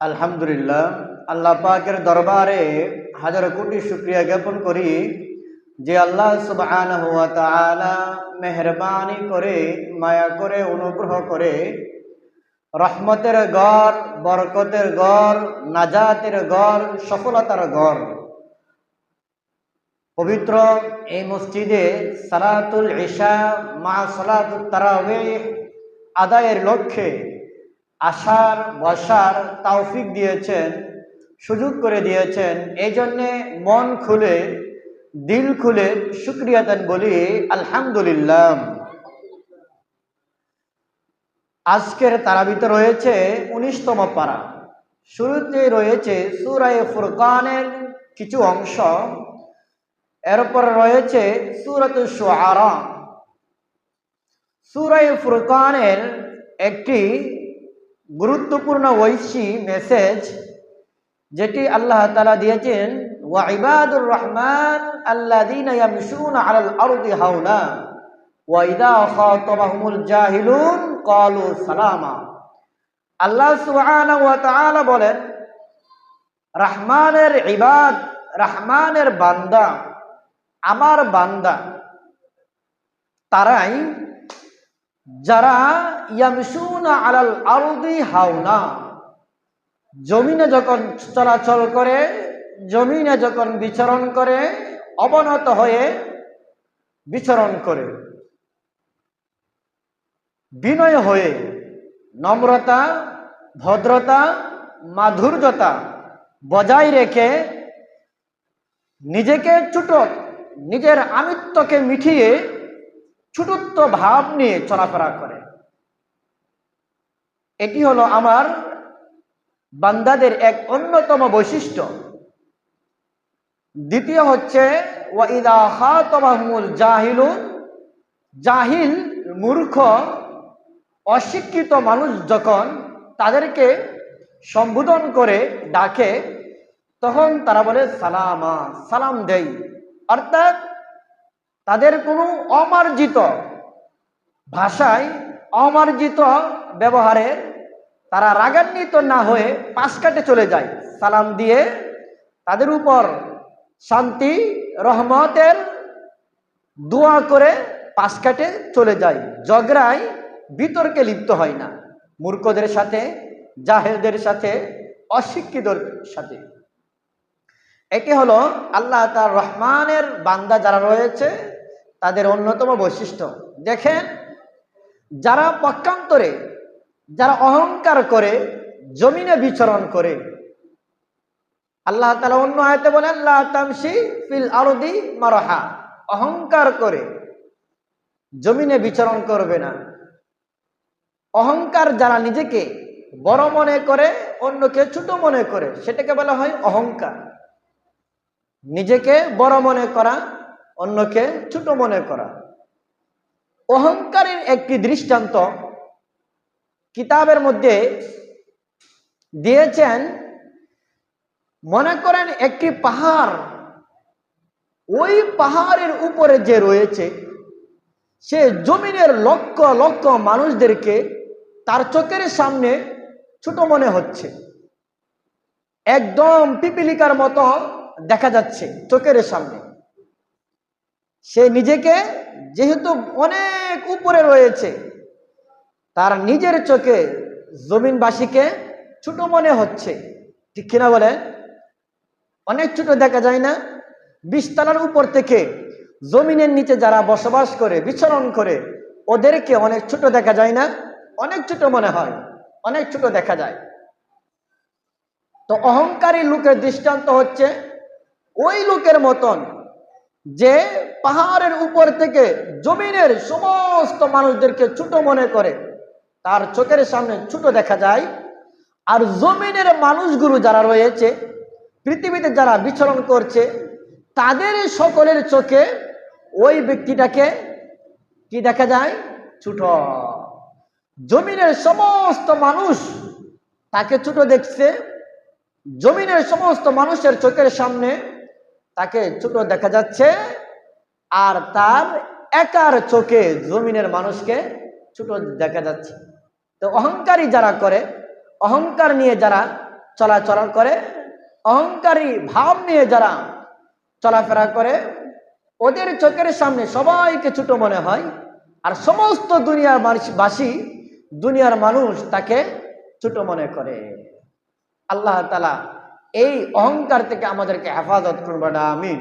আলহামদুলিল্লাহ, আল্লাহ পাকের দরবারে হাজার কোটি শুক্রিয়া জ্ঞাপন করি যে আল্লাহ সুবহানাহু ওয়া তাআলা মেহরবানি করে, মায়া করে, অনুগ্রহ করে রহমতের গড়, বরকতের গড়, নাজাতের গড়, সফলতার গড়। পবিত্র এই মসজিদে সালাতুল ইশা মা সালাতুল তারাওয়িহ আদায়ের লক্ষ্যে আসার বসার তৌফিক দিয়েছেন, সুযোগ করে দিয়েছেন। এই জন্যে মন খুলে, দিল খুলে শুক্রিয়া দেন বলি, আলহামদুলিল্লাহ। আজকের তারাবিতে রয়েছে উনিশতম পারা। শুরুতে রয়েছে সুরায় ফুরকানের কিছু অংশ। এরপর রয়েছে সুরত সুআরা সুরায় ফুরকানের একটি গুরুত্বপূর্ণ ঐশী মেসেজ যেটি আল্লাহ তালা দিয়েছেন ওয়াইবাদুর রহমান আল্লাদিন ইয়ামশুন আলাল আরদি হাওনা ওয়াইদা খাতাবাহুমুল জাহিলুন ক্বালু সালামা। আল্লাহ সুবহানাহু ওয়া তাআলা বলেন, রহমানের ইবাদ, রহমানের বান্দা, আমার বান্দা, তারাই যারা ইয়ামসুনা আলাল আরদি হাওনা, জমিনে যখন চলাচল করে, জমিনে যখন বিচরণ করে, অবনত হয়ে বিচরণ করে। বিনয় হয়ে, নম্রতা, ভদ্রতা, মাধুর্যতা বজায় রেখে নিজেকে ছোট, নিজের আমিত্বকে মিঠিয়ে ছোটত্ব ভাব নিয়ে চলাফেরা করে। এটি হলো আমার বান্দাদের এক অন্যতম বৈশিষ্ট্য। দ্বিতীয় হচ্ছে জাহিল, মূর্খ, অশিক্ষিত মানুষ যখন তাদেরকে সম্বোধন করে ডাকে, তখন তারা বলে, সালামা সালাম দেই অর্থাৎ তাদের কোনো অমার্জিত ভাষায় অমার্জিত ব্যবহারে তারা রাগান্বিত না হয়ে পাশ কাটে চলে যায়। সালাম দিয়ে তাদের উপর শান্তি, রহমতের দোয়া করে পাশ কাটে চলে যায়। ঝগড়ায় বিতর্কে লিপ্ত হয় না। মূর্খদের সাথে জাহেরদের সাথে অশিক্ষিতর সাথে। এটি হলো আল্লাহ তার রহমানের বান্দা যারা রয়েছে তাদের অন্যতম বৈশিষ্ট্য। দেখেন, যারা পক্ষান্তরে, যারা অহংকার করে, জমিনে বিচরণ করে, আল্লাহ তালা অন্য আয়তে বলেন তামসি ফিল আরদি মারহা। অহংকার করে, জমিনে বিচরণ করবে না। অহংকার যারা নিজেকে বড় মনে করে, অন্যকে ছোট মনে করে, সেটাকে বলা হয় অহংকার। নিজেকে বড় মনে করা অন্যকে ছোট মনে করা। অহংকারের একটি দৃষ্টান্ত কিতাবের মধ্যে দিয়েছেন, মনে করেন একটি পাহাড়, ওই পাহাড়ের উপরে যে রয়েছে, সে জমিনের লক্ষ লক্ষ মানুষদেরকে তার চোখের সামনে ছোট মনে হচ্ছে। একদম পিপিলিকার মতো দেখা যাচ্ছে চোখের সামনে। সে নিজেকে যেহেতু অনেক উপরে রয়েছে, তার নিজের চোখে জমিনবাসীকে ছোট মনে হচ্ছে। ঠিক কিনা বলে? অনেক ছোট দেখা যায় না? বিশতলার উপর থেকে জমিনের নিচে যারা বসবাস করে, বিচরণ করে, ওদেরকে অনেক ছোট দেখা যায় না? অনেক ছোট মনে হয়, অনেক ছোট দেখা যায়। তো অহংকারী লোকের দৃষ্টান্ত হচ্ছে, ওই লোকের মতন যে পাহাড়ের উপর থেকে জমিনের সমস্ত মানুষদেরকে ছোট মনে করে, তার চোখের সামনে ছোট দেখা যায়। আর জমিনের মানুষগুলো যারা রয়েছে, পৃথিবীতে যারা বিচরণ করছে, তাদের সকলের চোখে ওই ব্যক্তিটাকে কি দেখা যায়? ছোট। জমিনের সমস্ত মানুষ তাকে ছোট দেখছে। জমিনের সমস্ত মানুষের চোখের সামনে তাকে ছোট দেখা যাচ্ছে আর তার একার চোখে জমিনের মানুষকে ছোট দেখা যাচ্ছে। তো অহংকারী যারা করে, অহংকার নিয়ে যারা চলাচলা করে, অহংকারী ভাব নিয়ে যারা চলাফেরা করে, ওদের চোখের সামনে সবাইকে ছোট মনে হয় আর সমস্ত দুনিয়ার মানুষ- বাসী, দুনিয়ার মানুষ তাকে ছোট মনে করে। আল্লাহ তালা এই অহংকার থেকে আমাদেরকে হেফাজত করবেন আমিন।